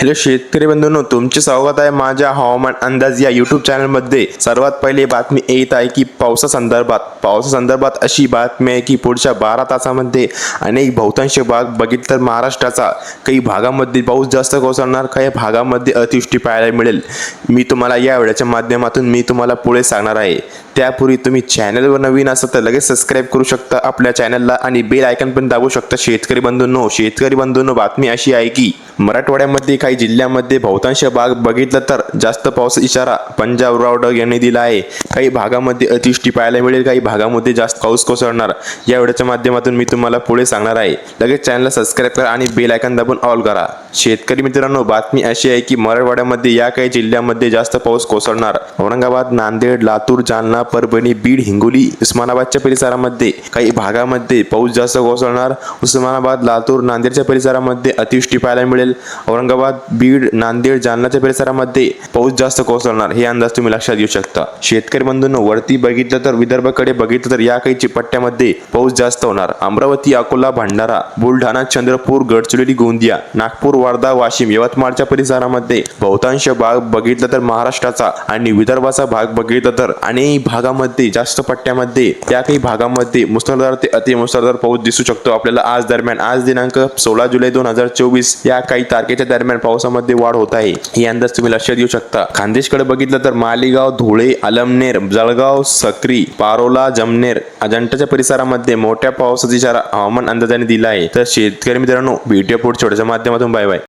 Hello शेतकरी बंधूंनो तुमचे स्वागत आहे माझ्या हवामान अंदाज या यूट्यूब चॅनलमध्ये सर्वात पहिली बातमी येत आहे की पावसासंदर्भात. पावसासंदर्भात अशी बातमी आहे की पुढच्या बारा तासामध्ये अनेक बहुतांश भाग बघितलं तर महाराष्ट्राचा काही भागामध्ये पाऊस जास्त कोसळणार काही भागामध्ये अतिवृष्टी पाहायला मिळेल. मी तुम्हाला या वेळेच्या माध्यमातून मी तुम्हाला पुढे सांगणार आहे. त्यापूर्वी तुम्ही चॅनलवर नवीन असाल तर लगेच सबस्क्राईब करू शकता आपल्या चॅनलला आणि बेल आयकन पण दाबू शकता. शेतकरी बंधूंनो शेतकरी बंधूंनो बातमी अशी आहे की मराठवाड्यामध्ये काही जिल्ह्यामध्ये बहुतांश भाग बघितलं तर जास्त पाऊस इशारा पंजाब रावडग यांनी दिला आहे. काही भागामध्ये अतिवृष्टी पाहायला मिळेल काही भागामध्ये जास्त पाऊस कोसळणार. या व्हिडिओच्या माध्यमातून मी तुम्हाला पुढे सांगणार आहे. लगेच चॅनलला सबस्क्राईब करा आणि बेल आयकन दाबून ऑल करा. शेतकरी मित्रांनो बातमी अशी आहे की मराठवाड्यामध्ये या काही जिल्ह्यामध्ये जास्त पाऊस कोसळणार. औरंगाबाद नांदेड लातूर जालना परभणी बीड हिंगोली उस्मानाबादच्या परिसरामध्ये काही भागामध्ये पाऊस जास्त कोसळणार. उस्मानाबाद लातूर नांदेडच्या परिसरामध्ये अतिवृष्टी पाहायला मिळेल. औरंगाबाद बीड नांदेड जालनाच्या परिसरामध्ये पाऊस जास्त कोसळणार हे अंदाज तुम्ही लक्षात घेऊ शकता. शेतकरी बंधूंनो वरती बघितलं तर विदर्भाकडे बघितलं तर या काही चिपट्ट्यामध्ये पाऊस जास्त होणार. अमरावती अकोला भंडारा बुलढाणा चंद्रपूर गडचिरोली गोंदिया नागपूर वर्धा वाशिम यवतमाळच्या परिसरामध्ये बहुतांश भाग बघितलं तर महाराष्ट्राचा आणि विदर्भाचा भाग बघितलं तर अनेक भागामध्ये जास्त पट्ट्यामध्ये त्या काही भागामध्ये मुसळधार ते अतिमुसळधार पाऊस दिसू शकतो. आपल्याला आज दरम्यान आज दिनांक सोळा जुलै दोन हजार चोवीस या काही तारखेच्या दरम्यान पावसामध्ये वाढ होत आहे. हे अंदाज तुम्ही लक्षात घेऊ शकता. खानदेशकडे बघितलं तर मालेगाव धुळे अलमनेर जळगाव सक्री पारोला जमनेर अजंठाच्या परिसरामध्ये मोठ्या पावसाचा इशारा हवामान अंदाजाने दिला आहे. तर शेतकरी मित्रांनो व्हिडिओ पुढच्या माध्यमातून बाय बाय